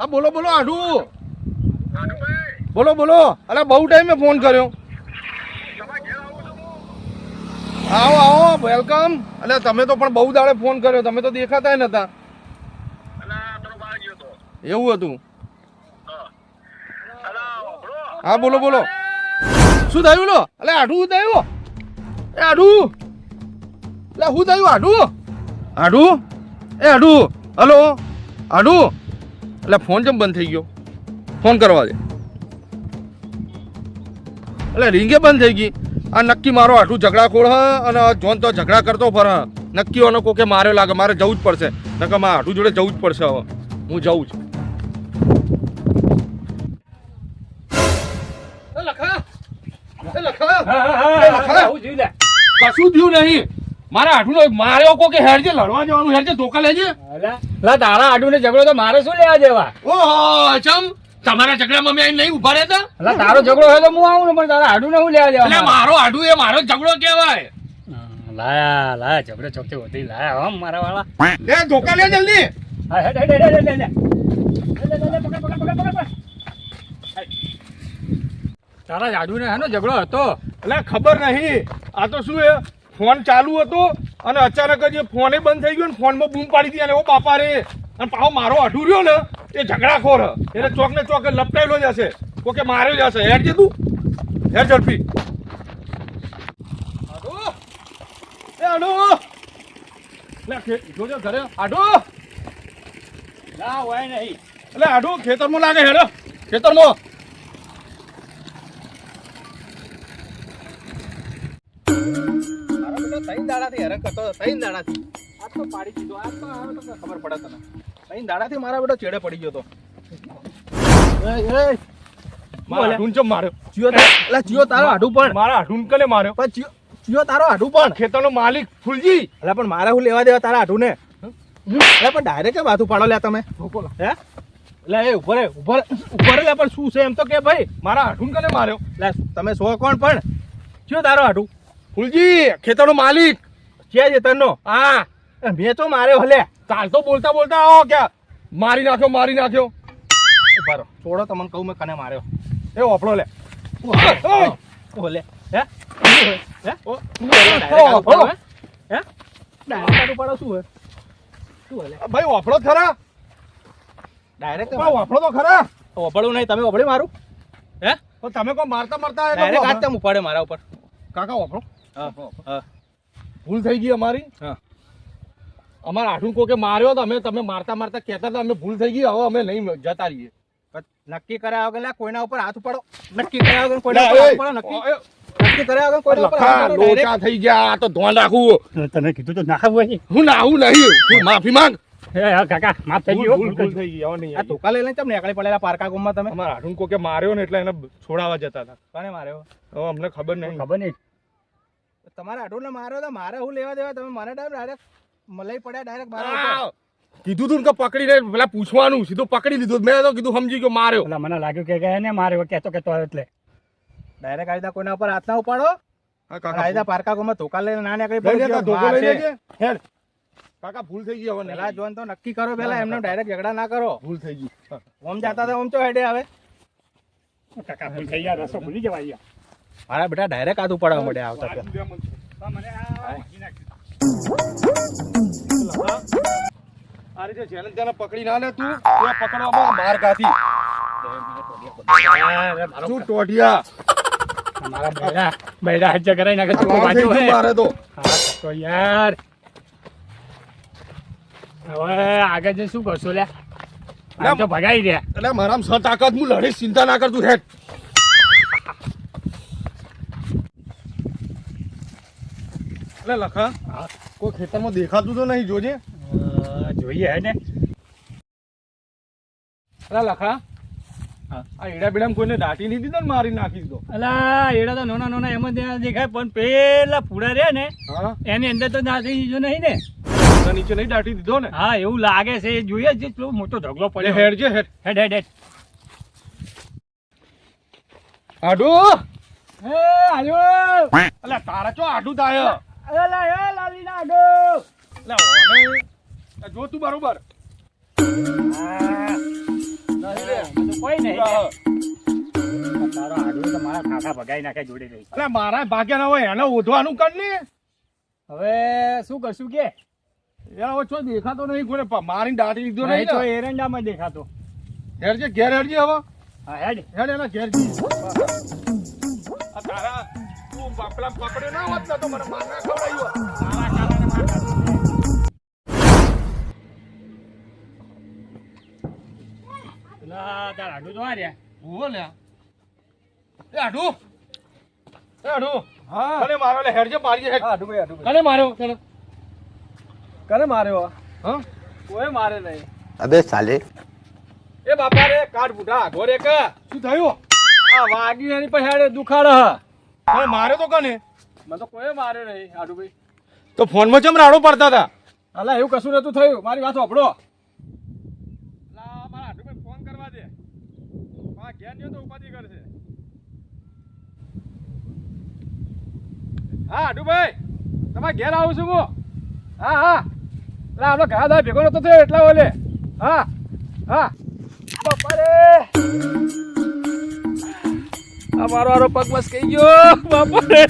હા બોલો બોલો આઢુ બોલો બોલો. અરે બહુ ટાઈમે ફોન કર્યો. આવો આવો વેલકમ અલે તમે તો પણ બહુ દાડે ફોન કર્યો. તમે તો દેખાતા નતા. એવું હતું. હા. બોલો બોલો. શું થયું લો? અલે આઢું થયું એ આઢું એટલે શું થયું આઢું આઢું એ આઢું હલો? આઢું એટલે ફોન કેમ બંધ થઈ ગયો? ફોન કરવા દે. એટલે રીંગે બંધ થઈ ગઈ. આ નક્કી મારો આઠું ઝઘડાખોર હ અને જોન તો ઝઘડા કરતો ફર હ. નક્કી ઓનો કોકે માર્યો લાગે મારે જવું જ પડશે. નકર મારે આઠું જોડે જવું જ પડશે હવે. હું જઉં છું. કશું થયું નહીં. મારા આઠું માર્યો કોકે હેરજે લડવા જવાનું હેરજે ધોકા લેજે. લા તારા આડું ને ઝઘડો તો મારે શું લેવા દેવા? ઓહો ચમ તમારા ઝઘડા મમ્મી અહીં નહીં ઊભા રહેતા? લા તારો ઝઘડો હોય તો હું આવું ને પણ તારા આડું ને હું લેવા એટલે મારો? આડું એ મારો ઝઘડો કહેવાય. લાયા લાયા ઝઘડો ચોકતે વધી લાયા હમ મારા વાળા. એ ધોકા લે જલ્દી. હા, હેડ, હેડ, હેડ. હેડ. તારા જાડુ ને હેનો ઝઘડો હતો. એટલે ખબર નહીં. આ તો શું એ? ફોન ચાલુ હતો. અને અચાનક જ ફોને બંધ થઈ ગયો ને ફોનમાં બૂમ પાડી દીધી અને ઓ બાપા રે અને પાછો મારો અઢુર્યો ને એ ઝઘડાખોર. એટલે ચોક ને ચોક લપટાયેલો જ હશે કોકે માર્યો જ હશે હેડ તું. હેડ ઝડપી. જોજો ઘરે. આડો. ના હોય નહીં. એટલે આડો ખેતરમાં લાગે હેડો. ખેતરમાં. મારો દાડાથી હેરાન કરતો ત્રણ દાડાથી. આજ તો પાડી દીધો, આજ તો આવે તો ખબર પડે તને. ત્રણ દાડાથી મારા બેટો ચેડે પડી ગયો તો. મારા આઢું ચમ માર્યો? ચિયો અલા, ચિયો તારો હાડું પણ. મારા આઢું કને માર્યો? પણ ચિયો- ચિયો તારો હાડું પણ. ખેતરનો માલિક ફૂલજી. એટલે પણ મારે હું લેવા દેવા તારા હાડું ને પણ ડાયરેક્ટ હાથું પાડો લે તમે. હે? લે એ ઊભો રે ઊભો રે ઊભો રે પણ શું છે એમ તો કે ભાઈ મારા આઢું કને માર્યો. લે તમે સો કોણ પણ? ચિયો તારો હાડું. ફૂલજી ખેતરનો માલિક. છે છે તનનો? હા. મેં તો માર્યો હલે. ચાલતો બોલતા બોલતા આવો ક્યાં? મારી નાખ્યો મારી નાખ્યો. બરો છોડો તમને કહું મેં કને માર્યો. એ ઓફળો લે. ભલે ઓલે હે? હે? ઓ, હે? ડાયરેક્ટ પાડો શું હે ભાઈ ઓપડો ખરા. ડાયરેક્ટ ઓપડો તો ખરા. ઓપડું નહીં તમે ઓપડે મારું? હે? તમે કોઈ મારતા મારતા ડાયરેક્ટ હાથ તેમ ઉપાડે મારા ઉપર. કાકા હા ભૂલ થઈ ગઈ અમારી? હા. અમારા આઠું કોકે માર્યો તો અમે તમે મારતા મારતા કહેતા હતા અમે ભૂલ થઈ ગઈ હવે અમે નહીં જતા રહીએ. નક્કી કર્યા વગર કોઈના ઉપર હાથ ઉપાડો. નક્કી કર્યા વગર કોઈના ઉપર હાથ ઉપાડો. નક્કી નક્કી કર્યા વગર કોઈના ઉપર હાથ ઉપાડો. લોચા થઈ ગયા આ તો ધ્યાન રાખવું. તને કીધું તો ના હોય. હું નાવું નહીં. માફી માંગ. કાકા માફ થઈ ગયો ભૂલ ભૂલ થઈ ગઈ નહીં. આ ધોકા લઈ લઈને પડેલા પારકા ગુમમાં તમે? અમારા આઠું કોકે માર્યો ને એટલે એને છોડાવવા જતા હતા. કોને માર્યો? અમને ખબર નહીં. ખબર નહીં. તમારા આટોને મારો તો મારે હું લેવા દેવા? તમે મને ટાઈમ ડાયરેક્ટ મલાઈ પડ્યા ડાયરેક્ટ મારા કીધું તું ને કે પકડીને પેલા પૂછવાનું સીધું પકડી લીધું. મેં તો કીધું સમજી ગયો માર્યો. એટલે મને લાગ્યું કે એને મારે કેતો કેતો આવ્યો એટલે. ડાયરેક્ટ આયદા કોઈના ઉપર હાથ ના ઉપાડો. કાયદા પારકા ગોમાં ધોકા લઈને ના નીકળી પડો ધોકો લઈ મારશે. લેજે. હેડ. કાકા ભૂલ થઈ ગઈ હવે નહીં. પેલા જોન તો નક્કી કરો પેલા એમને ડાયરેક્ટ ઝઘડા ના કરો. ભૂલ થઈ ગઈ. ઓમ જાતા હતા ઓમ ચો હેડે આવે. કાકા ભૂલ થઈ ગયા રસો ભૂલી જવા મારા બેટા ડાયરેક્ટ હાથ ઉપાડવા મળે આવતા આ. આ રીતે જેને પકડી ના લે તું ત્યાં પકડવામાં માર ટોટિયા મારા બૈરા બૈરા હજ્જ કરાઈ નાખે તું. મારે તો યાર હવે આગળ જઈને શું કરશો લે તો ભગાઈ રહ્યા એટલે મારામાં સ તાકાત હું લડીશ ચિંતા ના કરતું હેડ એટલે લખા કોઈ ખેતરમાં દેખાતું તો નહીં જોજે. જોઈએ હે ને. અલા લખા હા. આ એડા બેડા કોઈને દાટી નહીં દીધો ને મારી નાખી દીધો. અલા એડા તો નોના નોના એમ જ દેખાય પણ પેલા પૂડા રહ્યા ને એની અંદર તો દાટી દીધો નહીં ને. નીચે નહીં દાટી દીધો ને. હા એવું લાગે છે એ જોઈએ જે મોટો ઢગલો પડ્યો. હેડ છે હેડ. હેડ હેડ હેડ. આડું. હે આલ્યો. અલા તારા ચો આડું થાય એલા એ લાલી ના ગો લે ઓને જો તું બરોબર. નહીં રે કોઈ નહીં તારો આડું તો મારા કાકા ભગાઈ નાખે જોડે રહી મારા ભાગ્ય હોય એને ઓઢવાનું કર હવે શું કરશું કે? યાર હવે દેખાતો નહીં કોને મારી દાઢી લીધો નહીં તો એરંડામાં દેખાતો. ઘેર જે ઘેર હેડજી હા હેડ. હેડ એના ઘેર જી પાપડા પકડ્યો ના હોત ને તો મને માર ના ખવડાવ્યો તારા કારણે માર ના તાર આડું તો આર્યા ઊભો લે એ આડું. એ આડું. હા. કને મારો લે હેડજે મારી હેડ. આડું ભાઈ કને માર્યો તો કને? મને તો કોઈ માર્યો નહીં આડુભાઈ. તો ફોનમાં ચમ રાડો પડતા હતા? અલા એવું કશું નતું થયું. મારી વાત સાંભળો. લા મારા આડુભાઈ ફોન કરવા દે. માં ઘેર નહીં તો ઉપાધિ કરશે. હા આડુભાઈ તમારા ઘેર આવું છું હું. હા હા. એટલે આપણો ઘા દા ભેગો નતો થયો એટલા ઓલે. હા હા. બાપા રે આ મારો આરો પગ બસ કઈ ગયો. બાપા રે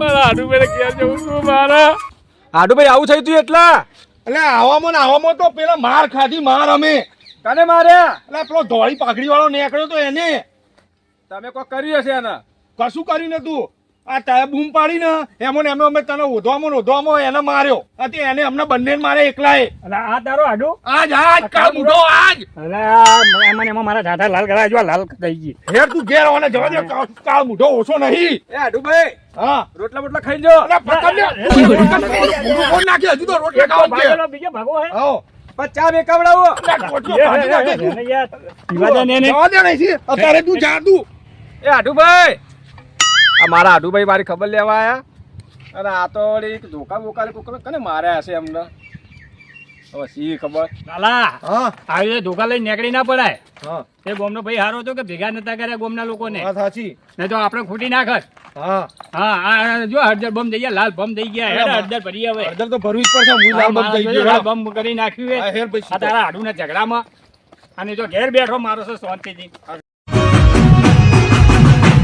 મારા આડુભાઈ ઘેર જવું છું મારા. આડુભાઈ આવું થયું તું એટલા? એટલે આવામાં ને આવામાં તો પેલા માર ખાધી માર અમે. તને માર્યા? એટલે પેલો ધોળી પાઘડી વાળો નીકળ્યો તો એને. તમે કોઈ કર્યું હશે એને? કશું કર્યું તું આ તારે બૂમ પાડી ને એમો ને એમાં અમે તને ઓધવામાં ને ઓધવામાં એને માર્યો. અતે એને અમને બંને મારે એકલાએ. અને આ તારો આડો? આજ આજ કાળ મુઢો આજ. અરે આ એમાં ને એમાં મારા ઠાઠા લાલ કરાય જો લાલ થઈ ગઈ હેર તું ઘેર આવવાને જવા દે કાળ- મુઢો ઓછો નહીં. એ આડુભાઈ હા. રોટલા બોટલા ખાઈ લો. અરે ખાવાનું ભૂંડું કોણ નાખે? હજુ તો રોટલા ખાવાનું છે. બીજો ભાગો હે. આવો. પણ ચા બે કવડાવો અલા રોટલો ભાજી નાખે. તું. એને યાર, પીવા દે ને એને. જવા દે નહીં અત્યારે તું જા તું. એ આડુભાઈ આ મારા આડુભાઈ મારી ખબર લેવા આવ્યા અને આ તો વળી એક ધોકા બોકા કને માર્યા હશે એમને? હવે સી ખબર? લાલા આવી ધોકા લઈને નીકળી ના પડાય. હા. એ ગોમનો ભાઈ હારો હતો કે ભેગા નતા કર્યા ગોમના લોકોને? વાત સાચી. નહીં તો આપણે ખૂટી નાખત. હા. હા જો હળદર બમ થઈ ગયા લાલ બમ થઈ ગયા. હેડ હળદર ભરી હવે. અડધર તો ભરવી જ પડશે હું લાલ બંધ થઈ ગયો. લાલ બમ કરી નાખ્યું હે હેર પછી. આ તારા હાડુના ઝઘડામાં. અને જો ઘેર બેઠો મારો છે શાંતિથી.